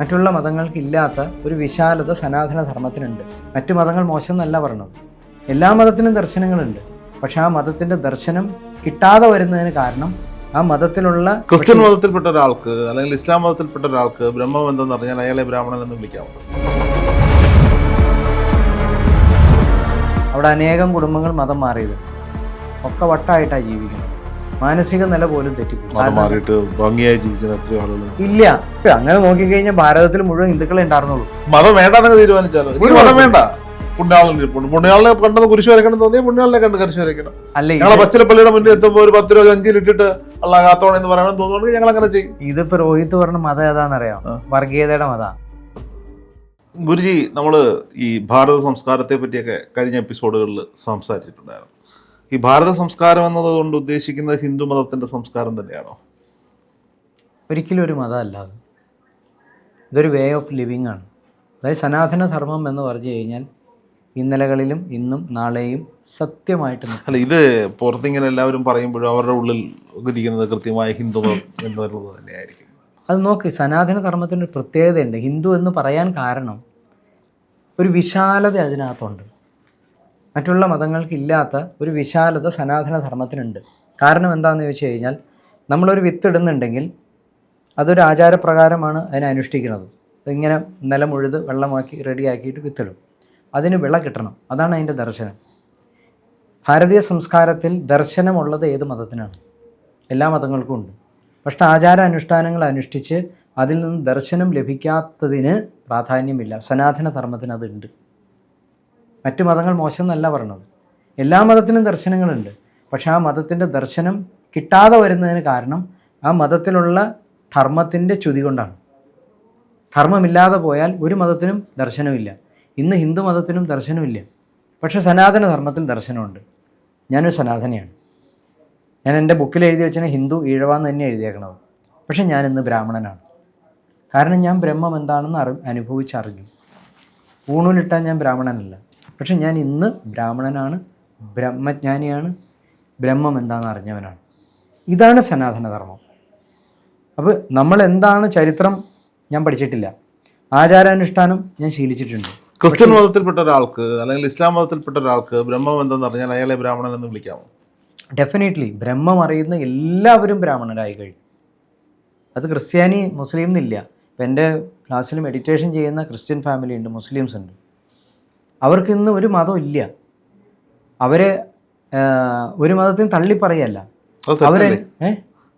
മറ്റുള്ള മതങ്ങൾക്കില്ലാത്ത ഒരു വിശാലത സനാതന ധർമ്മത്തിനുണ്ട്. മറ്റു മതങ്ങൾ മോശം എന്നല്ല പറഞ്ഞത്. എല്ലാ മതത്തിനും ദർശനങ്ങളുണ്ട്. പക്ഷെ ആ മതത്തിന്റെ ദർശനം കിട്ടാതെ വരുന്നതിന് കാരണം ആ മതത്തിലുള്ള ക്രിസ്ത്യൻ മതത്തിൽപ്പെട്ട ഒരാൾക്ക് അല്ലെങ്കിൽ ഇസ്ലാം മതത്തിൽപ്പെട്ട ഒരാൾക്ക് ബ്രഹ്മബന്ധം അറിഞ്ഞാൽ അയാളെ ബ്രാഹ്മണൻ എന്ന് വിളിക്കാമോ അവിടെ അനേകം കുടുംബങ്ങൾ മതം മാറിയത്. ഒക്കെ വട്ടായിട്ടാണ് ജീവിക്കുന്നത്. മാനസിക നില പോലും തെറ്റിപ്പോകും ഇല്ല. അങ്ങനെ നോക്കിക്കഴിഞ്ഞാൽ ഭാരതത്തിൽ മുഴുവൻ ഹിന്ദുക്കളെ ഉണ്ടായിരുന്നുള്ളൂ. മതം വേണ്ടെന്ന് തീരുമാനിച്ചാലോ? മതം വേണ്ട. ഇരിപ്പുണ്ട്. പുണ്യാളിനെ കണ്ടത് കുരിശ് വരയ്ക്കണം തോന്നിയ പുണ്യാളിനെ കണ്ട് കുരിശ് വരയ്ക്കണം. അല്ല ഞങ്ങളെ പച്ചിലപ്പള്ളിയുടെ മുന്നിൽ എത്തുമ്പോൾ ഒരു പത്ത് രൂപ അഞ്ചിൽ ഇട്ടിട്ട് അള്ള കാത്തോണം എന്ന് പറയണം തോന്നുന്നുണ്ട് ഞങ്ങൾ അങ്ങനെ ചെയ്യും. ഇതിപ്പോ രോഹിത് പറഞ്ഞ മതം ഏതാണെന്നറിയാം. വർഗീയതയുടെ മത. ഗുരുജി നമ്മൾ ഈ ഭാരത സംസ്കാരത്തെ പറ്റിയൊക്കെ കഴിഞ്ഞ എപ്പിസോഡുകളിൽ സംസാരിച്ചിട്ടുണ്ടായിരുന്നു. ഈ ഭാരത സംസ്കാരം എന്നതുകൊണ്ട് ഉദ്ദേശിക്കുന്നത് ഹിന്ദു മതത്തിന്റെ സംസ്കാരം തന്നെയാണോ? ഒരിക്കലും ഒരു മതമല്ല അത്. ഇതൊരു വേ ഓഫ് ലിവിങ് ആണ്. അതായത് സനാതന ധർമ്മം എന്ന് പറഞ്ഞു കഴിഞ്ഞാൽ ഇന്നലകളിലും ഇന്നും നാളെയും സത്യമായിട്ട് അല്ല ഇത് പുറത്തിങ്ങനെ എല്ലാവരും പറയുമ്പോഴും അവരുടെ ഉള്ളിൽ ഇരിക്കുന്നത് കൃത്യമായ ഹിന്ദു മതം എന്നുള്ളത് തന്നെയായിരിക്കും. അത് നോക്ക് സനാതന ധർമ്മത്തിന്റെ ഒരു പ്രത്യേകതയുണ്ട്. ഹിന്ദു എന്ന് പറയാൻ കാരണം ഒരു വിശാലത അതിനകത്തുണ്ട്. മറ്റുള്ള മതങ്ങൾക്കില്ലാത്ത ഒരു വിശാലത സനാതന ധർമ്മത്തിനുണ്ട് കാരണം എന്താണെന്ന് ചോദിച്ചു കഴിഞ്ഞാൽ നമ്മളൊരു വിത്ത് ഇടുന്നുണ്ടെങ്കിൽ അതൊരു ആചാരപ്രകാരമാണ് അതിനെ അനുഷ്ഠിക്കുന്നത്. ഇങ്ങനെ നിലം ഉഴുത് വെള്ളമാക്കി റെഡിയാക്കിയിട്ട് വിത്തിടും. അതിന് വിള കിട്ടണം. അതാണ് അതിന്റെ ദർശനം. ഭാരതീയ സംസ്കാരത്തിൽ ദർശനമുള്ളത് ഏത് മതത്തിനാണ്? എല്ലാ മതങ്ങൾക്കും ഉണ്ട്. പക്ഷേ ആചാര അനുഷ്ഠാനങ്ങൾ അനുഷ്ഠിച്ച് അതിൽ നിന്ന് ദർശനം ലഭിക്കാത്തതിന് പ്രാധാന്യമില്ല. സനാതന ധർമ്മത്തിന് അതുണ്ട്. മറ്റു മതങ്ങൾ മോശം എന്നല്ല പറഞ്ഞത്. എല്ലാ മതത്തിനും ദർശനങ്ങളുണ്ട്. പക്ഷെ ആ മതത്തിന്റെ ദർശനം കിട്ടാതെ വരുന്നതിന് കാരണം ആ മതത്തിലുള്ള ധർമ്മത്തിന്റെ ചുതി കൊണ്ടാണ്. ധർമ്മമില്ലാതെ പോയാൽ ഒരു മതത്തിനും ദർശനമില്ല. ഇന്ന് ഹിന്ദു മതത്തിനും ദർശനമില്ല. പക്ഷെ സനാതന ധർമ്മത്തിൽ ദർശനമുണ്ട്. ഞാനൊരു സനാതനയാണ്. ഞാൻ എന്റെ ബുക്കിൽ എഴുതി വെച്ചാൽ ഹിന്ദു ഈഴവാന്ന് തന്നെ എഴുതിയേക്കണത്. പക്ഷെ ഞാൻ ഇന്ന് ബ്രാഹ്മണനാണ്. കാരണം ഞാൻ ബ്രഹ്മം എന്താണെന്ന് അറി അനുഭവിച്ചറിഞ്ഞു. ഊണൂലിട്ടാൽ ഞാൻ ബ്രാഹ്മണനല്ല. പക്ഷെ ഞാൻ ഇന്ന് ബ്രാഹ്മണനാണ് ബ്രഹ്മജ്ഞാനിയാണ് ബ്രഹ്മം എന്താണെന്ന് അറിഞ്ഞവനാണ്. ഇതാണ് സനാതനധർമ്മം. അപ്പോൾ നമ്മൾ എന്താണ് ചരിത്രം? ഞാൻ പഠിച്ചിട്ടില്ല. ആചാരാനുഷ്ഠാനം ഞാൻ ശീലിച്ചിട്ടുണ്ട്. ക്രിസ്ത്യൻ മതത്തിൽപ്പെട്ട ഒരാൾക്ക് അല്ലെങ്കിൽ ഇസ്ലാം മതത്തിൽപ്പെട്ട ഒരാൾക്ക് ബ്രഹ്മം എന്തെന്ന് അറിഞ്ഞാൽ അയാളെ ബ്രാഹ്മണൻ എന്ന് വിളിക്കാമോ? ഡെഫിനറ്റ്ലി ബ്രഹ്മം അറിയുന്ന എല്ലാവരും ബ്രാഹ്മണരായി കഴിഞ്ഞു. അത് ക്രിസ്ത്യാനി മുസ്ലിം എന്നില്ല. ഇപ്പം എന്റെ ക്ലാസ്സിൽ മെഡിറ്റേഷൻ ചെയ്യുന്ന ക്രിസ്ത്യൻ ഫാമിലി ഉണ്ട് മുസ്ലിംസ് ഉണ്ട്. അവർക്ക് ഇന്ന് ഒരു മതം ഇല്ല. അവർ ഒരു മതത്തിന് തള്ളിപ്പറയല്ല പറയല്ല. അവരെ തെറ്റല്ലേ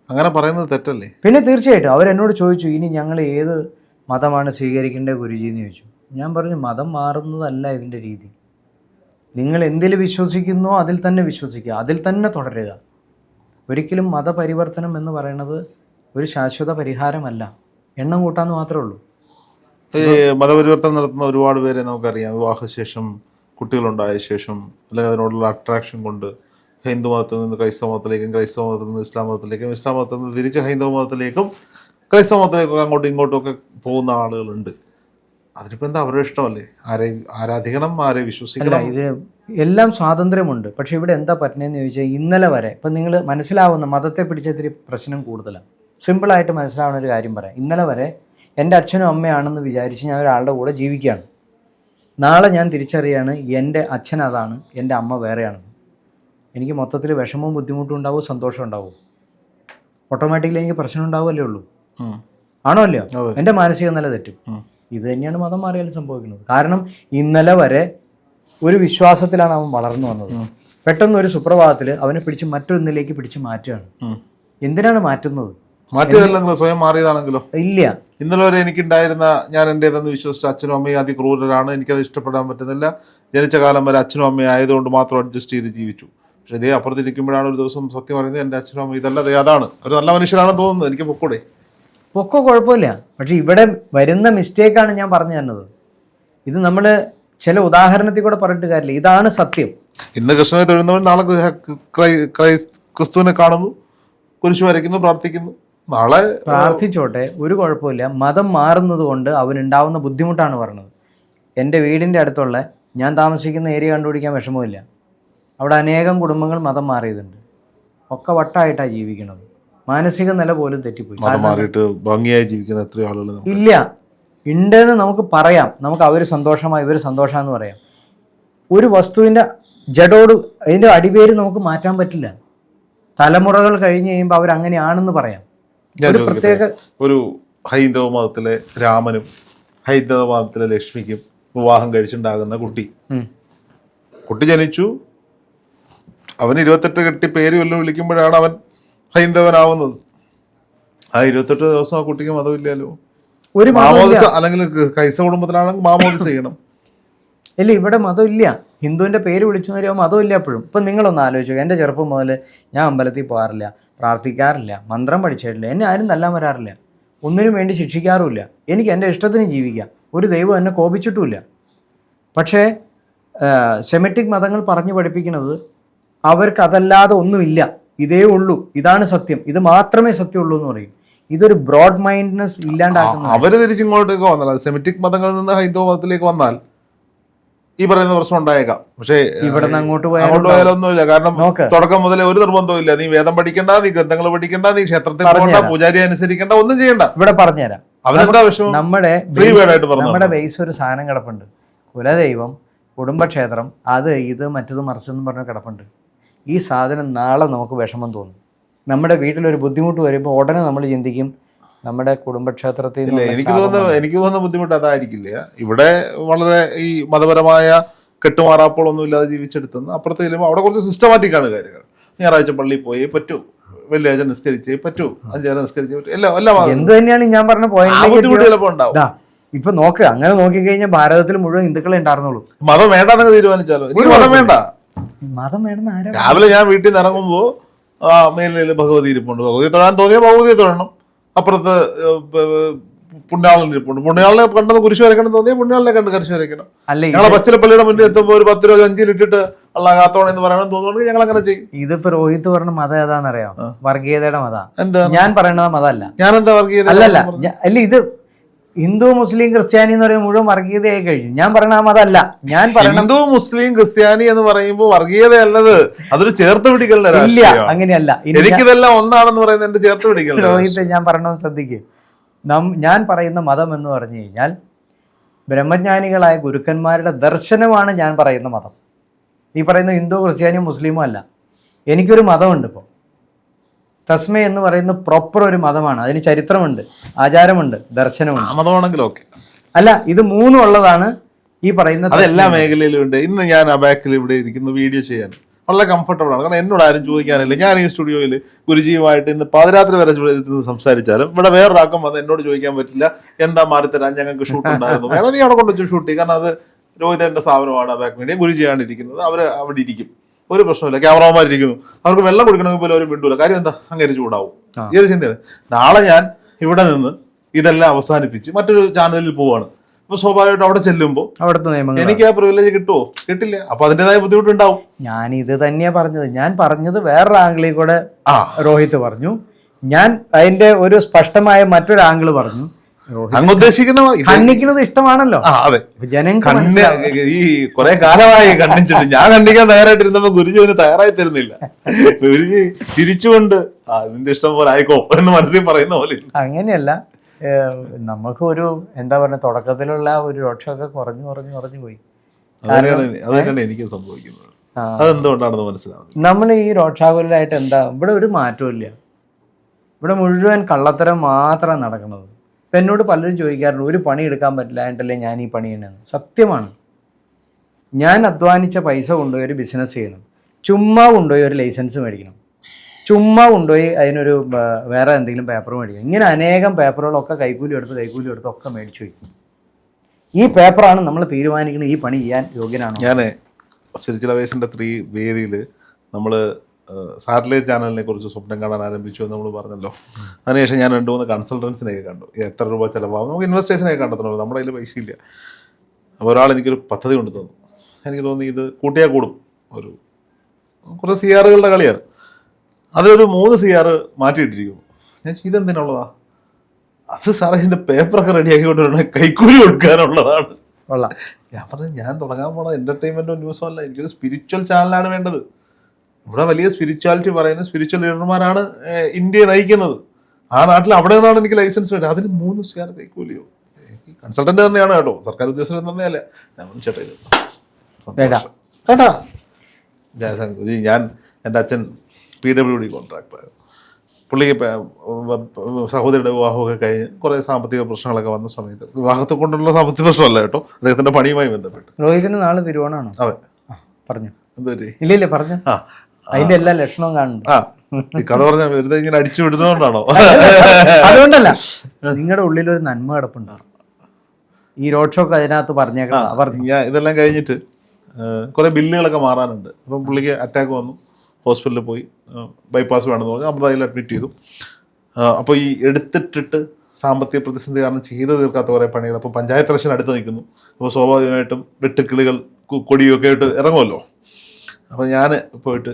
അങ്ങനെ പറയുന്നത് തെറ്റല്ലേ? പിന്നെ തീർച്ചയായിട്ടും അവരെന്നോട് ചോദിച്ചു ഇനി ഞങ്ങൾ ഏത് മതമാണ് സ്വീകരിക്കേണ്ടത് ഗുരുജി? എന്ന് ചോദിച്ചു. ഞാൻ പറഞ്ഞു മതം മാറുന്നതല്ല ഇതിന്റെ രീതി. നിങ്ങൾ എന്തിൽ വിശ്വസിക്കുന്നോ അതിൽ തന്നെ വിശ്വസിക്കുക അതിൽ തന്നെ തുടരുക. ഒരിക്കലും മതപരിവർത്തനം എന്ന് പറയുന്നത് ഒരു ശാശ്വത പരിഹാരമല്ല. എണ്ണം കൂട്ടാന്ന് മാത്രമേ ഉള്ളൂ. ഈ മതപരിവർത്തനം നടത്തുന്ന ഒരുപാട് പേരെ നമുക്കറിയാം. വിവാഹശേഷം കുട്ടികളുണ്ടായ ശേഷം അല്ലെങ്കിൽ അതിനോടുള്ള അട്രാക്ഷൻ കൊണ്ട് ഹിന്ദു മതത്തിൽ നിന്ന് ക്രൈസ്തവ മതത്തിലേക്കും ക്രൈസ്തവ മതത്തിൽ നിന്ന് ഇസ്ലാം മതത്തിലേക്കും ഇസ്ലാം മതത്തിൽ നിന്ന് തിരിച്ച് ഹൈന്ദവ മതത്തിലേക്കും ക്രൈസ്തവ മതത്തിലേക്കും അങ്ങോട്ടും ഇങ്ങോട്ടും ഒക്കെ പോകുന്ന ആളുകളുണ്ട്. അതിനിപ്പോൾ എന്താ അവരുടെ ഇഷ്ടമല്ലേ? ആരെ ആരാധിക്കണം ആരെ വിശ്വസിക്കണം? ഇത് എല്ലാം സ്വാതന്ത്ര്യമുണ്ട്. പക്ഷെ ഇവിടെ എന്താ പറ്റുന്നതെന്ന് ചോദിച്ചാൽ ഇന്നലെ വരെ ഇപ്പം നിങ്ങൾ മനസ്സിലാവുന്ന മതത്തെ പിടിച്ചതിരി പ്രശ്നം കൂടുതലാണ് സിമ്പിളായിട്ട് മനസ്സിലാവുന്ന ഒരു കാര്യം പറയാം. ഇന്നലെ വരെ എന്റെ അച്ഛനും അമ്മയാണെന്ന് വിചാരിച്ച് ഞാൻ ഒരാളുടെ കൂടെ ജീവിക്കുകയാണ്. നാളെ ഞാൻ തിരിച്ചറിയാണ് എന്റെ അച്ഛൻ അതാണ് എന്റെ അമ്മ വേറെയാണ്. എനിക്ക് മൊത്തത്തിൽ വിഷമവും ബുദ്ധിമുട്ടും ഉണ്ടാവും സന്തോഷം ഉണ്ടാവും. ഓട്ടോമാറ്റിക്കലി എനിക്ക് പ്രശ്നം ഉണ്ടാവുമല്ലേ ഉള്ളൂ. ആണോ അല്ലയോ. എന്റെ മാനസിക നില തെറ്റും. ഇത് തന്നെയാണ് മതം മാറിയാലും സംഭവിക്കുന്നത്. കാരണം ഇന്നലെ വരെ ഒരു വിശ്വാസത്തിലാണ് അവൻ വളർന്നു വന്നത്. പെട്ടെന്ന് ഒരു സുപ്രഭാതത്തിൽ അവനെ പിടിച്ച് മറ്റൊന്നിലേക്ക് പിടിച്ച് മാറ്റുകയാണ്. എന്തിനാണ് മാറ്റുന്നത്? മാറ്റിയതല്ലെങ്കിലോ സ്വയം മാറിയതാണെങ്കിലോ? ഇല്ല. ഇന്നലെ വരെ എനിക്കുണ്ടായിരുന്ന ഞാൻ എന്റേതെന്ന് വിശ്വസിച്ച അച്ഛനും അമ്മയും അതിക്രൂരരാണ്. എനിക്കത് ഇഷ്ടപ്പെടാൻ പറ്റുന്നില്ല. ജനിച്ച കാലം വരെ അച്ഛനും അമ്മയും ആയതുകൊണ്ട് മാത്രം അഡ്ജസ്റ്റ് ചെയ്ത് ജീവിച്ചു. പക്ഷെ ഇതേ അപ്പുറത്തിരിക്കുമ്പോഴാണ് ഒരു ദിവസം സത്യം പറയുന്നത് എന്റെ അച്ഛനും അമ്മയും ഇതല്ല അതാണ്. ഒരു നല്ല മനുഷ്യനാണെന്ന് തോന്നുന്നു. എനിക്ക് പൊക്കൂടെ. പൊക്കോ കുഴപ്പമില്ല. പക്ഷെ ഇവിടെ വരുന്ന മിസ്റ്റേക്കാണ് ഞാൻ പറഞ്ഞു തന്നത്. ഇത് നമ്മൾ ചില ഉദാഹരണത്തിൽ കൂടെ പറഞ്ഞിട്ട് കാര്യമില്ല. ഇതാണ് സത്യം. ഇന്ന് കൃഷ്ണനെ തൊഴുന്നവൻ നാളെ ക്രൈ- ക്രൈ- ക്രൈസ് ക്രിസ്തുവിനെ കാണുന്നു കുരിശു വരയ്ക്കുന്നു പ്രാർത്ഥിക്കുന്നു. നാളെ പ്രാർത്ഥിച്ചോട്ടെ ഒരു കുഴപ്പമില്ല. മതം മാറുന്നത് കൊണ്ട് അവനുണ്ടാവുന്ന ബുദ്ധിമുട്ടാണ് പറഞ്ഞത്. എന്റെ വീടിന്റെ അടുത്തുള്ള ഞാൻ താമസിക്കുന്ന ഏരിയ കണ്ടുപിടിക്കാൻ വിഷമമില്ല. അവിടെ അനേകം കുടുംബങ്ങൾ മതം മാറിയതുണ്ട്. ഒക്കെ വട്ടായിട്ടാണ് ജീവിക്കുന്നത്. മാനസിക നില പോലും തെറ്റിപ്പോയി. മാറിയിട്ട് ഭംഗിയായി ജീവിക്കുന്ന എത്രയോ ആളുകൾ ഇല്ല. ഉണ്ടെന്ന് നമുക്ക് പറയാം. നമുക്ക് അവർ സന്തോഷമായി ഇവർ സന്തോഷമാണെന്ന് പറയാം. ഒരു വസ്തുവിന്റെ ജഡോട് അതിന്റെ അടിപേര് നമുക്ക് മാറ്റാൻ പറ്റില്ല. തലമുറകൾ കഴിഞ്ഞ് കഴിയുമ്പോൾ അവരങ്ങനെയാണെന്ന് പറയാം. ഒരു പ്രത്യേക ഒരു ഹൈന്ദവ മതത്തിലെ രാമനും ഹൈന്ദവ മതത്തിലെ ലക്ഷ്മിക്കും വിവാഹം കഴിച്ചുണ്ടാകുന്ന കുട്ടി. കുട്ടി ജനിച്ചു. അവൻ ഇരുപത്തെട്ട് കെട്ടി പേര് വല്ലതും വിളിക്കുമ്പോഴാണ് അവൻ ഹൈന്ദവനാവുന്നത്. ആ ഇരുപത്തെട്ട് ദിവസം ആ കുട്ടിക്ക് മതമില്ലല്ലോ. ഒരു മാമോദിസ അല്ലെങ്കിൽ കൈസ കുടുംബത്തിലാണെങ്കിൽ മാമോദിസ ചെയ്യണം. ഇല്ല ഇവിടെ മതമില്ല. ഹിന്ദുവിന്റെ പേര് വിളിച്ചു വരുമ്പോൾ മതമില്ല എപ്പോഴും. ഇപ്പം നിങ്ങളൊന്ന് ആലോചിച്ചു. എന്റെ ചെറുപ്പം മുതൽ ഞാൻ അമ്പലത്തിൽ പോകാറില്ല. പ്രാർത്ഥിക്കാറില്ല. മന്ത്രം പഠിച്ചിട്ടില്ല. എന്നെ ആരും തല്ലാൻ വരാറില്ല. ഒന്നിനും വേണ്ടി ശിക്ഷിക്കാറുമില്ല. എനിക്ക് എന്റെ ഇഷ്ടത്തിന് ജീവിക്കാം. ഒരു ദൈവം എന്നെ കോപിച്ചിട്ടുമില്ല. പക്ഷേ സെമറ്റിക് മതങ്ങൾ പറഞ്ഞു പഠിപ്പിക്കുന്നത് അവർക്ക് അതല്ലാതെ ഒന്നുമില്ല. ഇതേ ഉള്ളൂ. ഇതാണ് സത്യം. ഇത് മാത്രമേ സത്യമുള്ളൂ എന്ന് പറയും. ഇതൊരു ബ്രോഡ് മൈൻഡ്നെസ് ഇല്ലാണ്ടാക്കുന്നു അവർ തിരിച്ചിങ്ങോട്ടേക്ക് വന്നാൽ സെമിറ്റിക് മതങ്ങളിൽ നിന്ന് ഹൈന്ദവ മതത്തിലേക്ക് വന്നാൽ ഈ പറയുന്ന പ്രശ്നം ഉണ്ടായേക്കാം. പക്ഷേ ഇവിടെ അങ്ങോട്ട് അങ്ങോട്ട് പോയാലൊന്നുമില്ല. കാരണം തുടക്കം മുതലേ ഒരു നിർബന്ധവും ഇല്ല. നീ വേദം പഠിക്കണ്ട നീ ഗ്രന്ഥങ്ങൾ പഠിക്കണ്ട നീ ക്ഷേത്രത്തിൽ പോകണ്ട. പൂജാരി അനുസരിക്കണ്ട ഒന്നും ചെയ്യണ്ട. ഇവിടെ പറഞ്ഞുതരാം. അവനെന്താ വിഷമം? നമ്മുടെ ഫ്രീ വേർഡായിട്ട് പറഞ്ഞു നമ്മുടെ ബേസ് ഒരു സാധനം കിടപ്പുണ്ട്. കുലദൈവം കുടുംബക്ഷേത്രം അത് ഇത് മറ്റത് മറിച്ചെന്ന് പറഞ്ഞ കിടപ്പുണ്ട്. ഈ സാധനം നാളെ നമുക്ക് വിഷമം തോന്നും. നമ്മുടെ വീട്ടിലൊരു ബുദ്ധിമുട്ട് വരുമ്പോൾ ഉടനെ നമ്മൾ ചിന്തിക്കും നമ്മുടെ കുടുംബക്ഷേത്രത്തിൽ എനിക്ക് തോന്നുന്ന എനിക്ക് തോന്നുന്ന ബുദ്ധിമുട്ട് അതായിരിക്കില്ല. ഇവിടെ വളരെ ഈ മതപരമായ കെട്ടുമാറാപ്പോളൊന്നും ഇല്ലാതെ ജീവിച്ചെടുത്തുന്ന അപ്പുറത്ത് ചെല്ലുമ്പോൾ അവിടെ കുറച്ച് സിസ്റ്റമാറ്റിക് ആണ് കാര്യങ്ങൾ. ഞായറാഴ്ച പള്ളിയിൽ പോയേ പറ്റൂ. വെള്ളിയാഴ്ച നിസ്കരിച്ചേ പറ്റൂ. അഞ്ചാഴ്ച നിസ്കരിച്ചേ പറ്റൂ. എല്ലാം എല്ലാം എന്ത് തന്നെയാണ് ഞാൻ പറഞ്ഞ ബുദ്ധിമുട്ട് ചിലപ്പോൾ ഉണ്ടാവും. ഇപ്പൊ നോക്ക് അങ്ങനെ നോക്കിക്കഴിഞ്ഞാൽ ഭാരതത്തിൽ മുഴുവൻ ഹിന്ദുക്കളെ ഉണ്ടായിരുന്നുള്ളൂ. മതം വേണ്ടെന്നൊക്കെ തീരുമാനിച്ചാലോ? എനിക്ക് മതം വേണ്ട. മതം വേണമെന്ന് രാവിലെ ഞാൻ വീട്ടിൽ നിന്ന് ഇറങ്ങുമ്പോൾ ആ മേലിൽ ഭഗവതി ഇരിപ്പുണ്ട്. ഭഗവതി തൊഴാൻ തോന്നിയാൽ ഭഗവതി തൊഴണം. അപ്പുറത്ത് പുണ്യാളിനെ ഇരിപ്പുണ്ട്. പുണ്യാളിനെ കണ്ടത് കുരിശ് വരയ്ക്കണം തോന്നിയ പുണ്യാളിനെ കണ്ട് കുരിശ് വരയ്ക്കണം. ഞങ്ങളെ പച്ചിലപ്പള്ളിയുടെ മുന്നിൽ എത്തുമ്പോൾ ഒരു പത്ത് രൂപ അഞ്ചിൽ ഇട്ടിട്ട് അള്ള കാത്തോണം എന്ന് പറയണം തോന്നുന്നുണ്ട് ഞങ്ങൾ അങ്ങനെ ചെയ്യും. ഇതിപ്പോ രോഹിത് പറഞ്ഞ മതം ഏതാണെന്നറിയാം വർഗീയതയുടെ മതം. എന്താ? ഞാൻ പറയുന്നത് മതമല്ല. ഞാനെന്താ വർഗീയത അല്ലല്ല അല്ല ഇത് ഹിന്ദു മുസ്ലിം ക്രിസ്ത്യാനി എന്ന് പറയുമ്പോൾ മുഴുവൻ വർഗീയതയായി കഴിഞ്ഞു. ഞാൻ പറയണ അതല്ല ഞാൻ പറയണ ഹിന്ദു മുസ്ലിം ക്രിസ്ത്യാനി എന്ന് പറയുമ്പോൾ വർഗീയതയല്ലത്. അതൊരു ചേർത്ത് പിടിക്കലിന്റെ ഇല്ല അങ്ങനെയല്ല. എനിക്കിതെല്ലാം ഒന്നാണെന്ന് പറയുന്നത് എന്റെ ചേർത്ത് പിടിക്കൽ രോഹിത് ഞാൻ പറയണമെന്ന് ശ്രദ്ധിക്കുക ഞാൻ പറയുന്ന മതം എന്ന് പറഞ്ഞു കഴിഞ്ഞാൽ ബ്രഹ്മജ്ഞാനികളായ ഗുരുക്കന്മാരുടെ ദർശനമാണ് ഞാൻ പറയുന്ന മതം. നീ പറയുന്ന ഹിന്ദു ക്രിസ്ത്യാനിയും മുസ്ലിമോ അല്ല. എനിക്കൊരു മതമുണ്ട് ഇപ്പോൾ തസ്മ എന്ന് പറയുന്ന പ്രോപ്പർ ഒരു മതമാണ്. അതിന് ചരിത്രമുണ്ട് ആചാരമുണ്ട് ദർശനമുണ്ട്. മതമാണെങ്കിലും ഓക്കെ അല്ല ഇത് മൂന്നും ഉള്ളതാണ് ഈ പറയുന്ന അതെല്ലാ എല്ലാ മേഖലയിലും ഉണ്ട് ഇന്ന് ഞാൻ ആ ബാക്കിൽ ഇവിടെ ഇരിക്കുന്നു വീഡിയോ ചെയ്യാൻ. വളരെ കംഫർട്ടബിൾ ആണ്. കാരണം എന്നോട് ആരും ചോദിക്കാനില്ല. ഞാൻ ഈ സ്റ്റുഡിയോയിൽ ഗുരുജിയുമായിട്ട് ഇന്ന് പാതിരാത്രി വരെ ഇരുന്ന് സംസാരിച്ചാലും ഇവിടെ വേറൊരാൾക്കും വന്ന് എന്നോട് ചോദിക്കാൻ പറ്റില്ല എന്താ മാറിത്തരാൻ ഞങ്ങൾക്ക് ഷൂട്ട് ഉണ്ടായിരുന്നു. വേണം നീ അവിടെ കൊണ്ട് ഷൂട്ട് ചെയ്യും. കാരണം അത് രോഹിതന്റെ സ്ഥാപനമാണ് ബാക്ക് മീഡിയ ഗുരുജിയാണ് ഇരിക്കുന്നത്. അവർ അവിടെ ഇരിക്കും. ഒരു പ്രശ്നമില്ല ക്യാമറമാർ ഇരിക്കുന്നു അവർക്ക് വെള്ളം കൊടുക്കണമെങ്കിൽ പോലും അവർ മിണ്ടൂല. കാര്യം എന്താ? അങ്ങനെ ചൂടാവും. ഏത് ചിന്തയാണ്? നാളെ ഞാൻ ഇവിടെ നിന്ന് ഇതെല്ലാം അവസാനിപ്പിച്ച് മറ്റൊരു ചാനലിൽ പോവാണ്. അപ്പൊ സ്വാഭാവികമായിട്ടും അവിടെ ചെല്ലുമ്പോൾ അവിടുത്തെ എനിക്ക് ആ പ്രിവിലേജ് കിട്ടുമോ കിട്ടില്ല. അപ്പൊ അതിന്റെതായ ബുദ്ധിമുട്ടുണ്ടാവും. ഞാൻ ഇത് തന്നെയാ പറഞ്ഞത്. ഞാൻ പറഞ്ഞത് വേറൊരു ആംഗിളിൽ കൂടെ ആ. രോഹിത് പറഞ്ഞു. ഞാൻ അതിന്റെ ഒരു സ്പഷ്ടമായ മറ്റൊരു ആംഗിൾ പറഞ്ഞു. അങ്ങ് ഉദ്ദേശിക്കുന്ന ഖണ്ഡിക്കുന്നത് ഇഷ്ടമാണല്ലോ. അതെ. കണ്ണ് ഈ കുറെ കാലമായി കണ്ണിച്ചിട്ട് ഞാൻ കണ്ണിക്കാൻ തയ്യാറായിട്ടിരുന്നപ്പോ ഗുരുജി അവന് തയ്യാറായി തരുന്നില്ല ഗുരുജി ചിരിച്ചുകൊണ്ട് അതിന്റെ നിന്റെ ഇഷ്ടം പോലെ ആയിക്കോ എന്ന് മനസ്സിൽ പറയുന്ന പോലെ അങ്ങനെയല്ല. നമുക്ക് ഒരു എന്താ പറയുക തുടക്കത്തിലുള്ള ഒരു രോക്ഷമൊക്കെ കുറഞ്ഞു കുറഞ്ഞു കുറഞ്ഞു പോയി. അതൊക്കെയാണ് അത് തന്നെയാണ് എനിക്ക് സംഭവിക്കുന്നത്. അതെന്തുകൊണ്ടാണെന്ന് മനസ്സിലാവുന്നത് നമ്മൾ ഈ രോക്ഷാകുലായിട്ട് എന്താ ഇവിടെ ഒരു മാറ്റവും ഇല്ല ഇവിടെ മുഴുവൻ കള്ളത്തരം മാത്രമാണ് നടക്കുന്നത്. ഇപ്പം എന്നോട് പലരും ചോദിക്കാറുണ്ട് ഒരു പണി എടുക്കാൻ പറ്റില്ല എന്നിട്ടല്ലേ ഞാൻ ഈ പണി ചെയ്യണമെന്ന് സത്യമാണ്. ഞാൻ അധ്വാനിച്ച പൈസ കൊണ്ടുപോയി ഒരു ബിസിനസ് ചെയ്യണം. ചുമ്മാ കൊണ്ടുപോയി ഒരു ലൈസൻസ് മേടിക്കണം. ചുമ്മാ കൊണ്ടുപോയി അതിനൊരു വേറെ എന്തെങ്കിലും പേപ്പർ മേടിക്കണം. ഇങ്ങനെ അനേകം പേപ്പറുകളൊക്കെ കൈക്കൂലി എടുത്ത് കൈക്കൂലി എടുത്ത് ഒക്കെ മേടിച്ചു വയ്ക്കും. ഈ പേപ്പറാണ് നമ്മൾ തീരുമാനിക്കുന്നത് ഈ പണി ചെയ്യാൻ യോഗ്യനാണ്? ഞാൻ സ്പിരിച്വൽ അവേഷന്റെ ത്രീ വേദിയിൽ നമ്മൾ സാറ്റലൈറ്റ് ചാനലിനെ കുറിച്ച് സ്വപ്നം കാണാൻ ആരംഭിച്ചു എന്ന് നമ്മൾ പറഞ്ഞല്ലോ. അതിനുശേഷം ഞാൻ രണ്ട് മൂന്ന് കൺസൾട്ടൻസിനെയൊക്കെ കണ്ടു. എത്ര രൂപ ചിലവാകും നമുക്ക് ഇൻവെസ്റ്റേഷനൊക്കെ കണ്ടെത്തണമല്ലോ നമ്മുടെ കയ്യിൽ പൈസ ഇല്ല. അപ്പോൾ ഒരാൾ എനിക്കൊരു പദ്ധതി കൊണ്ട് തന്നു. എനിക്ക് തോന്നി ഇത് കൂട്ടിയാൽ കൂടും. ഒരു കുറച്ച് സി ആറുകളുടെ കളിയാണ്. അതിലൊരു മൂന്ന് സി ആറ് മാറ്റിയിട്ടിരിക്കുന്നു. ഞാൻ ഇതെന്തിനുള്ളതാ? അത് സാറേ ഇതിന്റെ പേപ്പറൊക്കെ റെഡിയാക്കി കൊണ്ടുവരണം കൈക്കൂലി കൊടുക്കാനുള്ളതാണ്. ഞാൻ പറഞ്ഞു ഞാൻ തുടങ്ങാൻ പോണത് എന്റർടൈൻമെന്റോ ന്യൂസോ അല്ല. എനിക്കൊരു സ്പിരിച്വൽ ചാനലാണ് വേണ്ടത്. ഇവിടെ വലിയ സ്പിരിച്വാലിറ്റി പറയുന്ന സ്പിരിച്വൽ ലീഡർമാരാണ് ഇന്ത്യയെ നയിക്കുന്നത്. ആ നാട്ടിൽ അവിടെ നിന്നാണ് എനിക്ക് ലൈസൻസ് വേണ്ടത് അതിന് മൂന്ന് കൈക്കൂലിയോ എനിക്ക് കൺസൾട്ടന്റ് തന്നെയാണ് കേട്ടോ. സർക്കാർ ഉദ്യോഗസ്ഥരെ തന്നെയല്ല. ഞാൻ ചേട്ടാ. കേട്ടാ ഞാൻ എന്റെ അച്ഛൻ പി ഡബ്ല്യു ഡി കോൺട്രാക്ടറായിരുന്നു പുള്ളിക്ക് സഹോദരിയുടെ വിവാഹമൊക്കെ കഴിഞ്ഞ് കുറേ സാമ്പത്തിക പ്രശ്നങ്ങളൊക്കെ വന്ന സമയത്ത് വിവാഹത്തെ കൊണ്ടുള്ള സാമ്പത്തിക പ്രശ്നമല്ല കേട്ടോ. അദ്ദേഹത്തിന്റെ പണിയുമായി ബന്ധപ്പെട്ട്. രോഹിതിന് നാളെ തിരുവോണാണോ? അതെ. പറഞ്ഞു. ഇല്ല ഇല്ല പറഞ്ഞു. ആ അതിന്റെ എല്ലാ ലക്ഷണവും കാണുന്നുണ്ട്. ആ ഈ കഥ പറഞ്ഞ വെറുതെ ഇങ്ങനെ അടിച്ചു വിടുന്നതുകൊണ്ടാണോ? അതുകൊണ്ടല്ല നിങ്ങളുടെ ഉള്ളിൽ ഒരു നന്മ കിടപ്പുണ്ട് ഈ റോഡ് ഷോക്ക് അതിനകത്ത് പറഞ്ഞേക്കാം ഞാൻ ഇതെല്ലാം കഴിഞ്ഞിട്ട് കുറെ ബില്ലുകളൊക്കെ മാറാനുണ്ട്. അപ്പം പുള്ളിക്ക് അറ്റാക്ക് വന്നു ഹോസ്പിറ്റലിൽ പോയി ബൈപ്പാസ് വേണമെന്ന് പറഞ്ഞു അമൃതയിൽ അഡ്മിറ്റ് ചെയ്തു. അപ്പോൾ ഈ എടുത്തിട്ടിട്ട് സാമ്പത്തിക പ്രതിസന്ധി കാരണം ചെയ്ത് തീർക്കാത്ത കുറേ പണികൾ അപ്പോൾ പഞ്ചായത്ത് ഇലക്ഷൻ അടുത്ത് നിൽക്കുന്നു. അപ്പോൾ സ്വാഭാവികമായിട്ടും വെട്ടുക്കിളികൾ കൊടിയൊക്കെ ആയിട്ട് ഇറങ്ങുമല്ലോ. അപ്പോൾ ഞാൻ പോയിട്ട്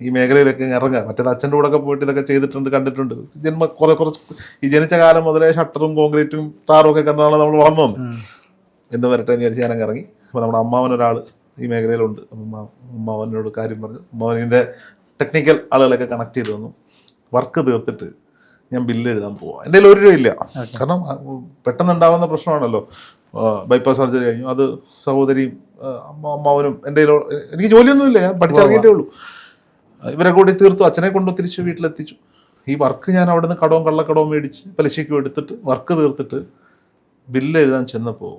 ഈ മേഖലയിലൊക്കെ ഇറങ്ങുക. മറ്റേത് അച്ഛന്റെ കൂടെ ഒക്കെ പോയിട്ട് ഇതൊക്കെ ചെയ്തിട്ടുണ്ട് കണ്ടിട്ടുണ്ട്. ജന്മ കുറെ കുറച്ച് ഈ ജനിച്ച കാലം മുതലേ ഷട്ടറും കോൺക്രീറ്റും ടാറും ഒക്കെ കണ്ടാണ് നമ്മൾ വളർന്നു വന്നത്. എന്ന് വരട്ടെ എന്ന് വിചാരിച്ച് ഞാനങ്ങ് ഇറങ്ങി. അപ്പോൾ നമ്മുടെ അമ്മാവൻ ഒരാൾ ഈ മേഖലയിലുണ്ട്. അപ്പം അമ്മാവനോട് കാര്യം പറഞ്ഞു. അമ്മാവൻ ഇതിന്റെ ടെക്നിക്കൽ ആളുകളൊക്കെ കണക്ട് ചെയ്ത് തന്നു. വർക്ക് തീർത്തിട്ട് ഞാൻ ബില്ല് എഴുതാൻ പോവാം. എന്റെ കയ്യിൽ ഒരു രൂപ ഇല്ല കാരണം ആ, പെട്ടെന്ന് ഉണ്ടാകുന്ന പ്രശ്നമാണല്ലോ ബൈപ്പാസ് സർജറി കഴിഞ്ഞു. അത് സഹോദരിയും അമ്മ അമ്മാവനും എന്റെ കയ്യിൽ എനിക്ക് ജോലിയൊന്നുമില്ല. ഞാൻ പഠിച്ചിറങ്ങിയിട്ടേ ഉള്ളൂ. ഇവരെ കൂടി തീർത്തു അച്ഛനെ കൊണ്ട് തിരിച്ച് വീട്ടിലെത്തിച്ചു. ഈ വർക്ക് ഞാൻ അവിടുന്ന് കടവും കള്ളക്കടവും മേടിച്ച് പലിശയ്ക്കും എടുത്തിട്ട് വർക്ക് തീർത്തിട്ട് ബില്ല് എഴുതാൻ ചെന്നപ്പോൾ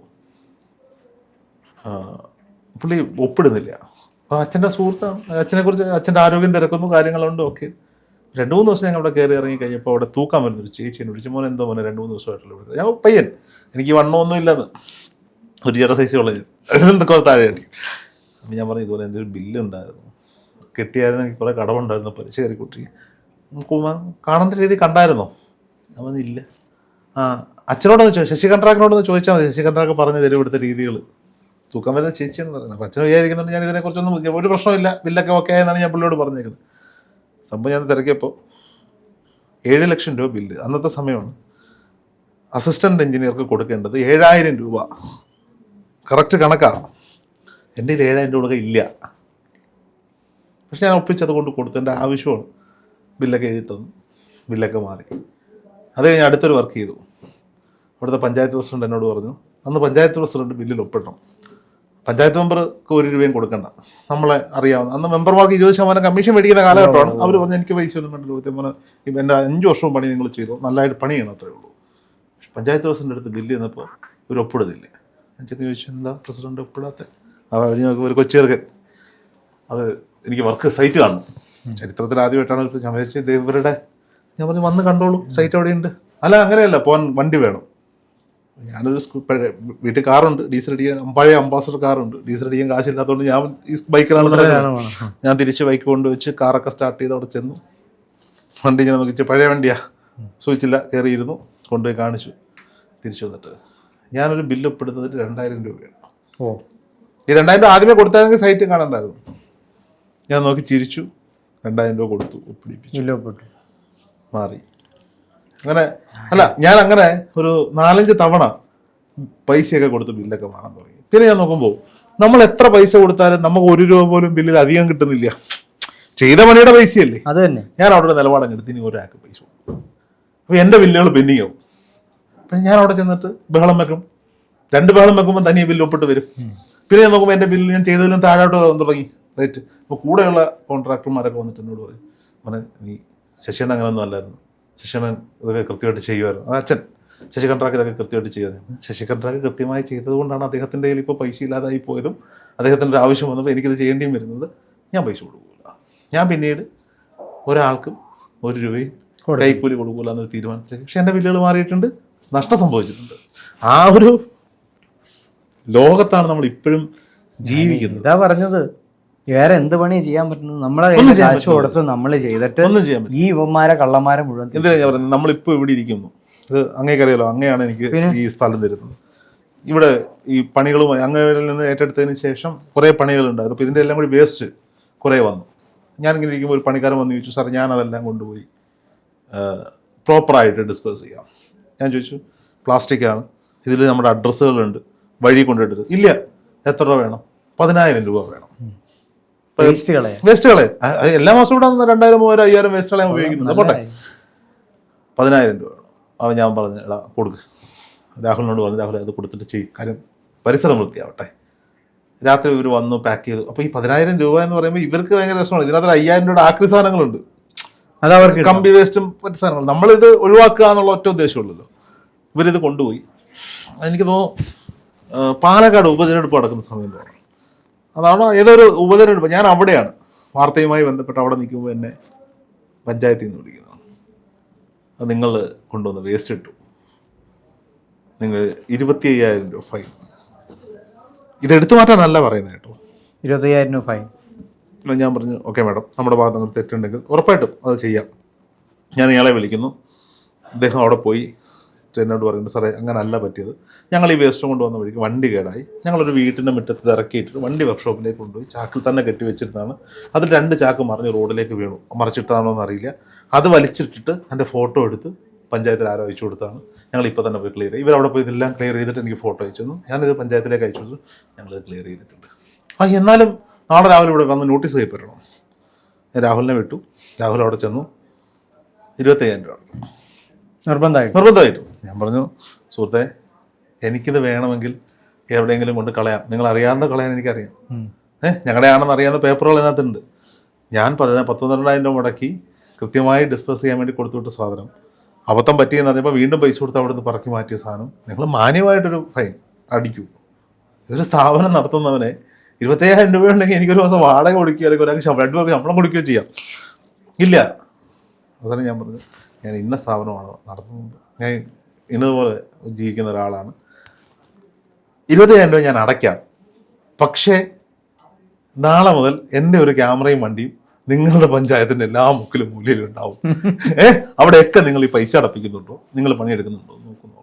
പുള്ളി ഒപ്പിടുന്നില്ല. അപ്പോൾ അച്ഛന്റെ സുഹൃത്താണ്. അച്ഛനെ കുറിച്ച് അച്ഛന്റെ ആരോഗ്യം തിരക്കുന്നു കാര്യങ്ങളുണ്ട് ഓക്കെ. രണ്ട് മൂന്ന് ദിവസം ഞങ്ങൾ അവിടെ കയറി ഇറങ്ങി കഴിഞ്ഞപ്പോൾ അവിടെ തൂക്കാൻ വരുന്ന ഒരു ചേച്ചിനെ വിളിച്ചു മോനെ എന്തോ മോനെ രണ്ട് മൂന്ന് ദിവസമായിട്ടുള്ള ഇവിടെ. ഞാൻ പയ്യൻ. എനിക്ക് വണ്ണമൊന്നും ഇല്ലെന്ന്. ഒരു ചെറിയ സൈസ് ഉള്ളത് എന്തൊക്കെ താഴെ അപ്പം ഞാൻ പറഞ്ഞു ഇതുപോലെ എന്റെ ഒരു ബില്ല് ഉണ്ടായിരുന്നു കെട്ടിയായിരുന്നു കുറേ കടമുണ്ടായിരുന്നു പലിശ കയറി കുട്ടി കാണേണ്ട രീതി കണ്ടായിരുന്നോ? ഇല്ല. ആ അച്ഛനോടൊന്ന് ചോദിച്ചു ശശി കണ്ട്രാക്കിനോടൊന്ന് ചോദിച്ചാൽ മതി. ശശി പറഞ്ഞ് പറഞ്ഞു തരും ഇവിടുത്തെ രീതികൾ തൂക്കം വരുന്ന ചേച്ചിയാണ് പറയുന്നത് അപ്പം അച്ഛൻ വിചാരിക്കുന്നുണ്ട് ഞാൻ ഇതിനെക്കുറിച്ചൊന്നും ഒരു പ്രശ്നമില്ല ബില്ലൊക്കെ ഓക്കെ ആയെന്നാണ് ഞാൻ പുള്ളിയോട് പറഞ്ഞേക്കുന്നത്. സംഭവം ഞാൻ തിരക്കിയപ്പോൾ ഏഴ് ലക്ഷം രൂപ ബില്ല്. അന്നത്തെ സമയമാണ് അസിസ്റ്റന്റ് എഞ്ചിനീയർക്ക് കൊടുക്കേണ്ടത് ഏഴായിരം രൂപ. കറക്റ്റ് കണക്കാണ് എന്റെ കയ്യിൽ ഏഴായിരം രൂപ ഇല്ല. പക്ഷെ ഞാൻ ഒപ്പിച്ചത് കൊണ്ട് കൊടുത്തു. എന്റെ ആവശ്യമാണ്. ബില്ലൊക്കെ എഴുതി തന്നു. ബില്ലൊക്കെ മാറി. അത് കഴിഞ്ഞ് അടുത്തൊരു വർക്ക് ചെയ്തു. അവിടുത്തെ പഞ്ചായത്ത് പ്രസിഡന്റ് എന്നോട് പറഞ്ഞു അന്ന് പഞ്ചായത്ത് പ്രസിഡന്റ് ബില്ലിൽ ഒപ്പിടണം. പഞ്ചായത്ത് മെമ്പർക്ക് ഒരു രൂപയും കൊടുക്കണ്ട. നമ്മളെ അറിയാവുന്ന അന്ന് മെമ്പർമാർക്ക് ഇരുപത് ശതമാനം കമ്മീഷൻ മേടിക്കുന്ന കാലഘട്ടമാണ്. അവർ പറഞ്ഞു എനിക്ക് പൈസ ഒന്നും വേണ്ട. ഇരുപത്തി ഒമ്പത് ഇപ്പം എന്റെ അഞ്ച് വർഷവും പണി നിങ്ങൾ ചെയ്തു. നല്ലതായിട്ട് പണി ചെയ്യണം അത്രേ ഉള്ളൂ. പക്ഷെ പഞ്ചായത്ത് പ്രസിഡന്റ് അടുത്ത് ബില്ല് ചെന്നപ്പോൾ ഒരു ഒപ്പിടുന്നില്ല. ഞാൻ ചെന്ന് ചോദിച്ചു എന്താ പ്രസിഡന്റ് ഒപ്പിടാത്ത? അവർ ഒരു കൊച്ചേർക്കൻ അത് എനിക്ക് വർക്ക് സൈറ്റ് കാണും ചരിത്രത്തിൽ ആദ്യമായിട്ടാണ് ഇപ്പോൾ ഞാൻ വിചാരിച്ചത് ഇവരുടെ ഞാൻ പറഞ്ഞു വന്ന് കണ്ടോളൂ സൈറ്റ് അവിടെയുണ്ട് അല്ല അങ്ങനെയല്ല പോകാൻ വണ്ടി വേണം. ഞാനൊരു വീട്ടിൽ കാറുണ്ട് ഡീസൽ അടിക്കാൻ പഴയ അംബാസഡർ കാറുണ്ട്. ഡീസൽ അടിക്കാൻ കാശില്ലാത്തതുകൊണ്ട് ഞാൻ ഈ ബൈക്കിലാണ് നടക്കുന്നത്. ഞാൻ തിരിച്ച് ബൈക്ക് കൊണ്ടുവച്ച് കാറൊക്കെ സ്റ്റാർട്ട് ചെയ്ത് അവിടെ ചെന്നു. വണ്ടി ഇങ്ങനെ നോക്കിച്ച് പഴയ വണ്ടിയാ. സൂചിച്ചില്ല കയറിയിരുന്നു കൊണ്ടുപോയി കാണിച്ചു. തിരിച്ചു വന്നിട്ട്. ഞാനൊരു ബില്ല് ഒപ്പിടുന്നത് രണ്ടായിരം രൂപയാണ്. ഓ. ഈ രണ്ടായിരം രൂപ ആദ്യമേ കൊടുത്തായിരുന്നെങ്കിൽ സൈറ്റ് കാണണ്ടായിരുന്നു. ഞാൻ നോക്കി ചിരിച്ചു. രണ്ടായിരം രൂപ കൊടുത്തു ഒപ്പിടിപ്പിച്ചു. മാറി. അങ്ങനെ അല്ല ഞാൻ അങ്ങനെ ഒരു നാലഞ്ച് തവണ പൈസയൊക്കെ കൊടുത്ത് ബില്ലൊക്കെ മാറാൻ തുടങ്ങി. പിന്നെ ഞാൻ നോക്കുമ്പോൾ നമ്മൾ എത്ര പൈസ കൊടുത്താലും നമുക്ക് ഒരു രൂപ പോലും ബില്ലിൽ അധികം കിട്ടുന്നില്ല. ചെയ്ത പണിയുടെ പൈസയല്ലേ. അത് തന്നെ. ഞാൻ അവിടെ നിലപാടം എടുത്ത് ഇനി ഒരാൾക്ക് പൈസ അപ്പോൾ എന്റെ ബില്ലുകൾ പെൻഡിങ് ആവും. പിന്നെ ഞാൻ അവിടെ ചെന്നിട്ട് ബഹളം വെക്കും. രണ്ട് ബഹളം വെക്കുമ്പോൾ തനിയെ ബില്ല് ഒപ്പിട്ട് വരും. പിന്നെ ഞാൻ നോക്കുമ്പോൾ എന്റെ ബില്ല് ഞാൻ ചെയ്തതിലും താഴോട്ട് തുടങ്ങി. റേറ്റ്. അപ്പോൾ കൂടെയുള്ള കോൺട്രാക്ടർമാരൊക്കെ വന്നിട്ട് എന്നോട് പറയും പറഞ്ഞ നീ ശശിയണ്ണൻ അങ്ങനെയൊന്നും അല്ലായിരുന്നു. ശശിയണ്ണൻ ഇതൊക്കെ കൃത്യമായിട്ട് ചെയ്യുമായിരുന്നു. അത് അച്ഛൻ ശശി കണ്ട്രാക്ക് ഇതൊക്കെ കൃത്യമായിട്ട് ചെയ്യുമായിരുന്നു. ശശി കണ്ട്രാക്ക് കൃത്യമായി ചെയ്തതുകൊണ്ടാണ് അദ്ദേഹത്തിന്റെ കയ്യിൽ ഇപ്പോൾ പൈസ ഇല്ലാതായി പോയതും അദ്ദേഹത്തിന്റെ ഒരു ആവശ്യം വന്നപ്പോൾ എനിക്കിത് ചെയ്യേണ്ടിയും വരുന്നത് ഞാൻ പൈസ കൊടുക്കില്ല ഞാൻ പിന്നീട് ഒരാൾക്കും ഒരു രൂപയും കൈക്കൂലി കൊടുക്കൂല എന്നൊരു തീരുമാനത്തിലേക്ക് പക്ഷേ എന്റെ ബില്ലുകൾ മാറിയിട്ടുണ്ട് നഷ്ടം സംഭവിച്ചിട്ടുണ്ട്. ആ ഒരു ലോകത്താണ് നമ്മൾ ഇപ്പോഴും ജീവിക്കുന്നത്. ഇതാ പറഞ്ഞത് വേറെ എന്ത് പണി ചെയ്യാൻ പറ്റുന്നത്? നമ്മളെ കയ്യിൽ കാശ് കൊടുത്ത് നമ്മൾ ചെയ്തിട്ട് ഒന്നും ചെയ്യാൻ പറ്റില്ല ഈ ഇവന്മാരെ കള്ളന്മാരെ മുഴുവൻ എന്തിനാ ഞാൻ പറയുന്നത്? നമ്മളിപ്പോൾ ഇവിടെ ഇരിക്കുന്നു. ഇത് അങ്ങേക്കറിയാലോ അങ്ങയാണ് എനിക്ക് ഈ സ്ഥലം തരുന്നത്. ഇവിടെ ഈ പണികളുമായി അങ്ങയിൽ നിന്ന് ഏറ്റെടുത്തതിന് ശേഷം കുറേ പണികളുണ്ടായിരുന്നു അപ്പോൾ ഇതിന്റെ എല്ലാം കൂടി വേസ്റ്റ് കുറേ വന്നു. ഞാനിങ്ങനെ ഇരിക്കുമ്പോൾ ഒരു പണിക്കാരൻ വന്ന് ചോദിച്ചു സാർ ഞാൻ അതെല്ലാം കൊണ്ടുപോയി പ്രോപ്പറായിട്ട് ഡിസ്പേഴ്സ് ചെയ്യാം. ഞാൻ ചോദിച്ചു പ്ലാസ്റ്റിക് ആണ്. ഇതിൽ നമ്മുടെ അഡ്രസ്സുകളുണ്ട് വഴി കൊണ്ടിട്ടത് ഇല്ല. എത്ര രൂപ വേണം? പതിനായിരം രൂപ വേണം. വേസ്റ്റുകളെ. എല്ലാ മാസവും ഇവിടെ രണ്ടായിരം മൂവായിരം അയ്യായിരം വേസ്റ്റുകളെ ഉപയോഗിക്കുന്നുണ്ട്. പോട്ടെ. പതിനായിരം രൂപ അവ അവൻ ഞാൻ പറഞ്ഞു എടാ കൊടുക്ക്. രാഹുലിനോട് പറഞ്ഞു രാഹുൽ അത് കൊടുത്തിട്ട് ചെയ്യും. കാര്യം പരിസരം വൃത്തിയാവട്ടെ. രാത്രി ഇവർ വന്നു പാക്ക് ചെയ്തു. അപ്പോൾ ഈ പതിനായിരം രൂപ എന്ന് പറയുമ്പോൾ ഇവർക്ക് ഭയങ്കര രസമാണ്. ഇതിനകത്ത് അയ്യായിരം രൂപയുടെ ആക്രി സാധനങ്ങളുണ്ട്. കമ്പി വേസ്റ്റും മറ്റു സാധനങ്ങൾ നമ്മളിത് ഒഴിവാക്കുക എന്നുള്ള ഒറ്റ ഉദ്ദേശമുള്ളല്ലോ. ഇവരിത് കൊണ്ടുപോയി. എനിക്ക് തോന്നുന്നു പാലക്കാട് ഉപതെരഞ്ഞെടുപ്പ് നടക്കുന്ന സമയം തോന്നുന്നു. അതാണ് ഏതൊരു ഉപതെരഞ്ഞെടുപ്പ്. ഞാൻ അവിടെയാണ് വാർത്തയുമായി ബന്ധപ്പെട്ട് അവിടെ നിൽക്കുമ്പോൾ എന്നെ പഞ്ചായത്തിൽ നിന്ന് വിളിക്കുന്നതാണ് അത് നിങ്ങൾ കൊണ്ടുവന്ന് വേസ്റ്റ് ഇട്ടു. നിങ്ങൾ ഇരുപത്തി അയ്യായിരം രൂപ ഫൈൻ. ഇത് എടുത്തു മാറ്റാനല്ല പറയുന്നത് കേട്ടോ. ഇരുപത്തയ്യായിരം രൂപ ഫൈൻ. ഞാൻ പറഞ്ഞു ഓക്കെ മാഡം നമ്മുടെ ഭാഗത്ത് നിന്ന് തെറ്റുണ്ടെങ്കിൽ ഉറപ്പായിട്ടും അത് ചെയ്യാം. ഞാൻ ഇയാളെ വിളിക്കുന്നു. അദ്ദേഹം അവിടെ പോയി എന്നോട് പറയുന്നുണ്ട് സാറേ അങ്ങനെ അല്ല പറ്റിയത്. ഞങ്ങൾ ഈ വേസ്റ്റ് കൊണ്ടുവന്ന വഴിക്ക് വണ്ടി കേടായി. ഞങ്ങളൊരു വീട്ടിന്റെ മുറ്റത്ത് ഇറക്കിയിട്ട് വണ്ടി വർക്ക്ഷോപ്പിലേക്ക് കൊണ്ടുപോയി ചാക്കിൽ തന്നെ കെട്ടി വെച്ചിരുന്നതാണ്. അതിൽ രണ്ട് ചാക്ക് മറിഞ്ഞ് റോഡിലേക്ക് വീണു. മറിച്ചിട്ടാണോ എന്നറിയില്ല. അത് വലിച്ചിട്ടിട്ട് എന്റെ ഫോട്ടോ എടുത്ത് പഞ്ചായത്തിൽ ആരോ അയച്ചു കൊടുത്താണ്. ഞങ്ങൾ ഇപ്പോൾ തന്നെ പോയി ക്ലിയർ ചെയ്യും ഇവരവിടെ പോയി ഇതെല്ലാം ക്ലിയർ ചെയ്തിട്ട് എനിക്ക് ഫോട്ടോ അയച്ചു തന്നു. ഞാനിത് പഞ്ചായത്തിലേക്ക് അയച്ചു കൊടുത്തു. ഞങ്ങൾ ക്ലിയർ ചെയ്തിട്ടുണ്ട്. ആ എന്നാലും നാളെ രാവിലെ ഇവിടെ വന്ന് നോട്ടീസ് കൈപ്പറ്റണം ഞാൻ രാഹുലിനെ വിട്ടു. രാഹുൽ അവിടെ ചെന്നു. ഇരുപത്തയ്യായിരം രൂപ. നിർബന്ധമായിട്ട്. നിർബന്ധമായിട്ടും. ഞാൻ പറഞ്ഞു സുഹൃത്തെ എനിക്കിത് വേണമെങ്കിൽ എവിടെയെങ്കിലും കൊണ്ട് കളയാം. നിങ്ങൾ അറിയാവുന്ന കളയാൻ എനിക്കറിയാം. ഏഹ് ഞങ്ങളുടെ ആണെന്ന് അറിയാവുന്ന പേപ്പറുകൾ അതിനകത്തുണ്ട്. ഞാൻ പതിനാ പത്തൊന്നരണ്ടായിരം രൂപ മുടക്കി കൃത്യമായി ഡിസ്പസ് ചെയ്യാൻ വേണ്ടി കൊടുത്തുവിട്ട സാധനം. അബദ്ധം പറ്റിയെന്ന് അറിഞ്ഞപ്പോൾ വീണ്ടും പൈസ കൊടുത്ത് അവിടെ നിന്ന് പറക്കി മാറ്റിയ സാധനം. നിങ്ങൾ മാന്യമായിട്ടൊരു ഫൈൻ അടിക്കൂ. ഇതൊരു സ്ഥാപനം നടത്തുന്നവനെ ഇരുപത്തയ്യായിരം രൂപ ഉണ്ടെങ്കിൽ എനിക്കൊരു ദിവസം വാടക കൊടുക്കുക അല്ലെങ്കിൽ ഒരാൾക്ക് രണ്ടു പേർക്ക് ശമ്പളം കൊടുക്കുകയോ ചെയ്യാം. ഇല്ല. അവസാനം ഞാൻ പറഞ്ഞു ഞാൻ ഇന്ന സ്ഥാപനമാണ് നടത്തുന്നത്. ഞാൻ ഇന്നതുപോലെ ജീവിക്കുന്ന ഒരാളാണ്. ഇരുപതിനായിരം രൂപ ഞാൻ അടയ്ക്കാം. പക്ഷേ നാളെ മുതൽ എന്റെ ഒരു ക്യാമറയും വണ്ടിയും നിങ്ങളുടെ പഞ്ചായത്തിന്റെ എല്ലാ മുക്കിലും മൂലയിലും ഉണ്ടാവും. ഏഹ് അവിടെയൊക്കെ നിങ്ങൾ ഈ പൈസ അടപ്പിക്കുന്നുണ്ടോ? നിങ്ങൾ പണിയെടുക്കുന്നുണ്ടോ നോക്കുന്നു.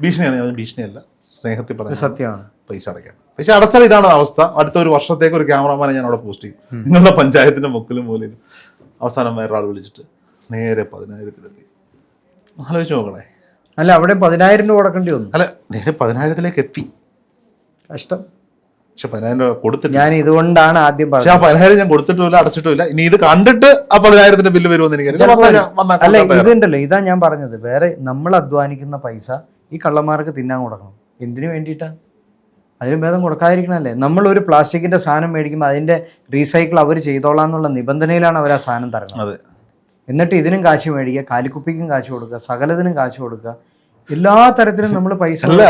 ഭീഷണിയാണ് ഞാൻ ഭീഷണിയല്ല. സ്നേഹത്തിൽ പറഞ്ഞു സത്യമാണ്. പൈസ അടയ്ക്കാം. പൈസ അടച്ചാൽ ഇതാണ് അവസ്ഥ. അടുത്ത ഒരു വർഷത്തേക്ക് ഒരു ക്യാമറമാനെ ഞാൻ അവിടെ പോസ്റ്റ് ചെയ്യും. നിങ്ങളുടെ പഞ്ചായത്തിന്റെ മുക്കിലും മൂലയിലും. അവസാനം വേറൊരാൾ വിളിച്ചിട്ട് നേരെ പതിനായിരത്തിലെത്തി. ആലോചിച്ച് നോക്കണേ. അല്ല അവിടെ പതിനായിരം രൂപ കൊടുക്കേണ്ടി വന്നു. അല്ല നേരെ പതിനായിരത്തിലേക്ക് എത്തി. കഷ്ടം. പക്ഷെ പതിനായിരം രൂപ കൊടുത്തിട്ട് ഞാൻ ഇതുകൊണ്ടാണ് ആദ്യം പക്ഷെ പറഞ്ഞത്. ആ പതിനായിരം ഞാൻ കൊടുത്തിട്ടില്ല അടച്ചിട്ടില്ല. ഇനി ഇത് കണ്ടിട്ട് ആ പതിനായിരത്തിന്റെ ബില്ല് വരുമെന്ന് എനിക്ക് അല്ല. ഇതുണ്ടല്ലോ ഇതാ ഞാൻ പറഞ്ഞത്. വേറെ നമ്മൾ അധ്വാനിക്കുന്ന പൈസ ഈ കള്ളന്മാർക്ക് തിന്നാൻ കൊടുക്കണം. എന്തിനു വേണ്ടിയിട്ടാ? അതിന് ഭേദം കൊടുക്കാതിരിക്കണല്ലേ? നമ്മൾ ഒരു പ്ലാസ്റ്റിക്കിന്റെ സാധനം മേടിക്കുമ്പോൾ അതിന്റെ റീസൈക്കിൾ അവർ ചെയ്തോളാം എന്നുള്ള നിബന്ധനയിലാണ് അവർ ആ സാധനം തരണം അതെ. എന്നിട്ട് ഇതിനും കാശ് മേടിക്കുക കാലിക്കുപ്പിക്കും കാശ് കൊടുക്കുക സകലത്തിനും കാശ് കൊടുക്കുക. എല്ലാ തരത്തിലും നമ്മൾ പൈസ അല്ല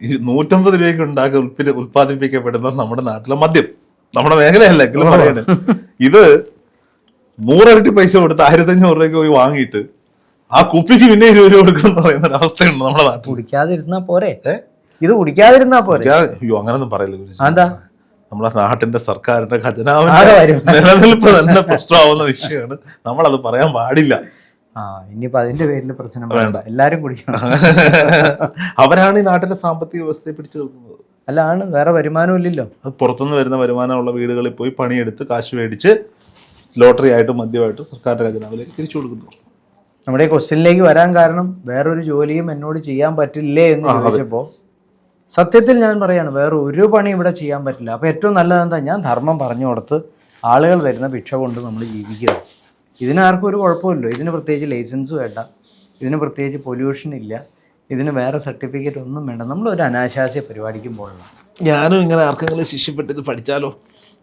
ഈ നൂറ്റമ്പത് രൂപയ്ക്ക് ഉണ്ടാക്കി ഉത്പാദിപ്പിക്കപ്പെടുന്ന ഉൽപ്പാദിപ്പിക്കപ്പെടുന്ന നമ്മുടെ നാട്ടിലെ മദ്യം നമ്മുടെ മേഖലയല്ല എങ്കിലും പറയണേ. ഇത് നൂറരട്ടി പൈസ കൊടുത്ത് ആയിരത്തി അഞ്ഞൂറ് രൂപയ്ക്ക് പോയി വാങ്ങിയിട്ട് ആ കുപ്പിക്ക് പിന്നെ ഇരുപത് രൂപ കൊടുക്കണം പറയുന്ന ഒരു അവസ്ഥയുണ്ട് നമ്മുടെ നാട്ടിൽ കുടിക്കാതിരുന്നാ പോരെ? ഇത് കുടിക്കാതിരുന്നാ പോരെ? അയ്യോ അങ്ങനൊന്നും പറയില്ല ഗുരുജി. നമ്മുടെ നാട്ടിന്റെ സർക്കാരിന്റെ ഖജനാവിന്റെ. നിലനിൽപ്പ് തന്നെ പ്രശ്നമാവുന്ന വിഷയമാണ്. നമ്മൾ അത് പറയാൻ പാടില്ല. ആ ഇനിയിപ്പോ അതിന്റെ പേരിൽ പ്രശ്നം വേണ്ട. വേണ്ട. എല്ലാരും കുടിക്കണം അവരാണ് ഈ നാട്ടിലെ സാമ്പത്തിക വ്യവസ്ഥയെ പിടിച്ചു നിൽക്കുന്നത് അല്ല ആണ്. വേറെ വരുമാനം ഇല്ലല്ലോ. അത് പുറത്തുനിന്ന് വരുന്ന വരുമാനമുള്ള വീടുകളിൽ പോയി പണിയെടുത്ത് കാശ് മേടിച്ച് ലോട്ടറി ആയിട്ടും മദ്യമായിട്ടും സർക്കാരിന്റെ ഖജനാവിലേക്ക് തിരിച്ചു കൊടുക്കുന്നു. നമ്മുടെ ഈ ക്വസ്റ്റ്യനിലേക്ക് വരാൻ കാരണം വേറൊരു ജോലിയും എന്നോട് ചെയ്യാൻ പറ്റില്ലേ എന്ന് ചോദിച്ചപ്പോ സത്യത്തിൽ ഞാൻ പറയാണ് വേറെ ഒരു പണി ഇവിടെ ചെയ്യാൻ പറ്റില്ല. അപ്പോൾ ഏറ്റവും നല്ലത് എന്താ ഞാൻ ധർമ്മം പറഞ്ഞു കൊടുത്ത് ആളുകൾ തരുന്ന ഭിക്ഷ കൊണ്ട് നമ്മൾ ജീവിക്കുക. ഇതിനാർക്കും ഒരു കുഴപ്പമില്ല. ഇതിന് പ്രത്യേകിച്ച് ലൈസൻസ് വേണ്ട. ഇതിന് പ്രത്യേകിച്ച് പൊല്യൂഷൻ ഇല്ല. ഇതിന് വേറെ സർട്ടിഫിക്കറ്റ് ഒന്നും വേണ്ട. നമ്മൾ ഒരു അനാശാസ്യ പരിപാടിക്കും പോകണം ഞാനും ഇങ്ങനെ ആർക്കെങ്കിലും ശിക്ഷപ്പെട്ട് ഇത് പഠിച്ചാലോ?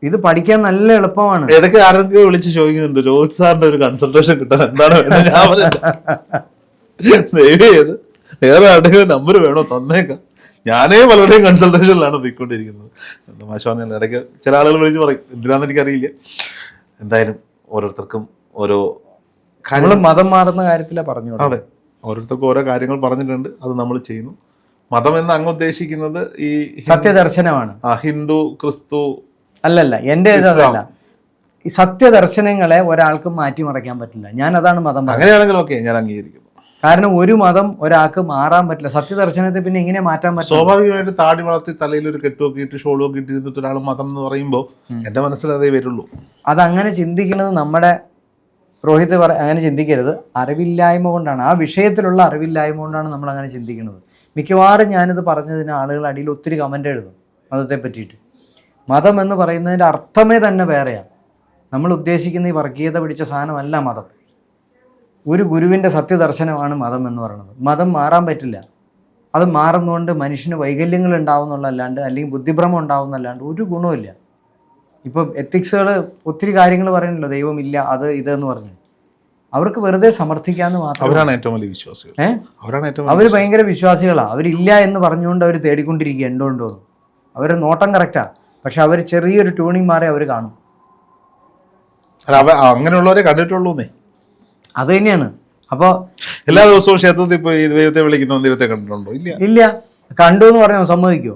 ഇത് പഠിക്കാൻ നല്ല എളുപ്പമാണ്. ഇടയ്ക്ക് ആരെങ്കിലും വിളിച്ച് ചോദിക്കുന്നുണ്ട്. രോഹിത് സാറിന്റെ ഒരു കൺസൾട്ടേഷൻ കിട്ടാൻ എന്താണ് വേണ്ടത്? ഞാൻ പറഞ്ഞിട്ട്, ദയവ് ചെയ്ത് വേറെ ആരുടെയും നമ്പർ വേണോ? തന്നേക്കാം. ഞാനേ പലരുടെയും കൺസൾട്ടേഷനിലാണ് പോയിക്കൊണ്ടിരിക്കുന്നത്. പറഞ്ഞാൽ ഇടയ്ക്ക് ചില ആളുകൾ വിളിച്ച് പറയും എന്തിനാന്ന് എനിക്കറിയില്ല. എന്തായാലും ഓരോരുത്തർക്കും ഓരോ കാര്യങ്ങൾ മതം മാറുന്ന കാര്യത്തിലാണ് പറഞ്ഞു. അതെ ഓരോരുത്തർക്കും ഓരോ കാര്യങ്ങൾ പറഞ്ഞിട്ടുണ്ട് അത് നമ്മൾ ചെയ്യുന്നു. മതം എന്ന് അങ്ങ് ഉദ്ദേശിക്കുന്നത് ഈ സത്യദർശനമാണ്. ആ, ഹിന്ദു ക്രിസ്തു അല്ലല്ല എന്റെ സത്യദർശനങ്ങളെ ഒരാൾക്ക് മാറ്റിമറിക്കാൻ പറ്റില്ല. ഞാൻ അതാണ് മതം അങ്ങനെയാണെങ്കിൽ ഓക്കെ ഞാൻ അംഗീകരിക്കുന്നു കാരണം ഒരു മതം ഒരാൾക്ക് മാറാൻ പറ്റില്ല. സത്യദർശനത്തെ പിന്നെ എങ്ങനെ മാറ്റാൻ പറ്റില്ല. സ്വാഭാവികമായിട്ട് താടി വളർത്തി തലയിൽ ഒരു കെട്ടുമൊക്കെ ഇട്ട് ഷോളൊക്കെ ഒക്കെ ഇട്ടിരുന്നിട്ട് ഒരാൾ മതം എന്ന് പറയുമ്പോൾ എന്റെ മനസ്സിൽ അതേ വരുള്ളൂ. അതങ്ങനെ ചിന്തിക്കുന്നത് നമ്മുടെ രോഹിത് പറ അങ്ങനെ ചിന്തിക്കരുത്. അറിവില്ലായ്മ കൊണ്ടാണ്. ആ വിഷയത്തിലുള്ള അറിവില്ലായ്മ കൊണ്ടാണ് നമ്മൾ അങ്ങനെ ചിന്തിക്കുന്നത്. മിക്കവാറും ഞാനിത് പറഞ്ഞതിന് ആളുകൾ അടിയിൽ ഒത്തിരി കമന്റ് എഴുതും മതത്തെ പറ്റിയിട്ട്. മതം എന്ന് പറയുന്നതിന്റെ അർത്ഥമേ തന്നെ വേറെയാണ്. നമ്മൾ ഉദ്ദേശിക്കുന്ന ഈ വർഗീയത പിടിച്ച സാധനമല്ല മതം. ഒരു ഗുരുവിന്റെ സത്യദർശനമാണ് മതം എന്ന് പറയുന്നത്. മതം മാറാൻ പറ്റില്ല. അത് മാറുന്നതുകൊണ്ട് മനുഷ്യന് വൈകല്യങ്ങൾ ഉണ്ടാവുന്നുള്ളല്ലാണ്ട് അല്ലെങ്കിൽ ബുദ്ധിഭ്രമം ഉണ്ടാവുന്നല്ലാണ്ട് ഒരു ഗുണമില്ല ഇപ്പം എത്തിക്സുകൾ ഒത്തിരി കാര്യങ്ങൾ പറയുന്നുണ്ടല്ലോ ദൈവമില്ല അത് ഇതെന്ന് പറഞ്ഞു. അവർക്ക് വെറുതെ സമർത്ഥിക്കാന്ന് മാത്രം അവരാണ് ഏറ്റവും വലിയ വിശ്വാസികൾ. അവർ ഭയങ്കര വിശ്വാസികളാണ് അവരില്ല എന്ന് പറഞ്ഞുകൊണ്ട് അവർ തേടിക്കൊണ്ടിരിക്കുക എന്തുകൊണ്ടോ? അവർ നോട്ടം കറക്റ്റാ. പക്ഷെ അവർ ചെറിയൊരു ട്യൂണിങ് മാറി അവർ കാണും. അങ്ങനെയുള്ളവരെ കണ്ടിട്ടുള്ളൂന്നേ. അത് തന്നെയാണ്. അപ്പോൾ എല്ലാ ദിവസവും ക്ഷേത്രത്തിൽ പോയി ദൈവത്തെ വിളിക്കുന്ന ദൈവത്തെ കണ്ടിട്ടുണ്ടോ? ഇല്ല. ഇല്ല. കണ്ടു എന്ന് പറഞ്ഞോ? സമ്മതിക്കോ?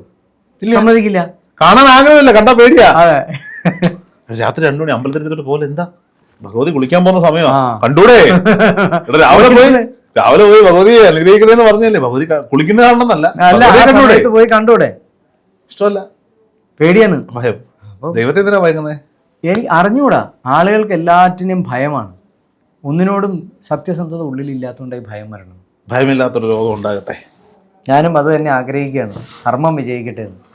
സമ്മതിക്കില്ല. കാണാൻ ആഗ്രഹമില്ല. കണ്ടാ പേടിയാ. അതെ. രാത്രി രണ്ടു മണി അമ്പലത്തിന്റെ അടുത്തോട്ട് പോലെ എന്താ? ഭഗവതി കുളിക്കാൻ പോകുന്ന സമയമാ. കണ്ടൂടെ? രാവിലെ പോയി രാവിലെ പോയി ഭഗവതി അനുഗ്രഹിക്കണേന്ന് പറഞ്ഞല്ലേ? ഭഗവതി കുളിക്കുന്ന കാണണമെന്നല്ല. പോയി കണ്ടൂടെ? ഇഷ്ടമല്ല. പേടിയാണ്. ഭയം. ദൈവത്തെ എന്തിനാ ഭയക്കുന്നേ? എനിക്ക് അറിഞ്ഞൂടാ. ആളുകൾക്ക് എല്ലാറ്റിനും ഭയമാണ്. ഒന്നിനോടും സത്യസന്ധത ഉള്ളിലില്ലാത്തതുകൊണ്ടായി ഭയം വരണം. ഭയമില്ലാത്തൊരു രോഗം ഉണ്ടാകട്ടെ. ഞാനും അത് തന്നെ ആഗ്രഹിക്കുകയാണ്. കർമ്മം വിജയിക്കട്ടെ എന്ന്.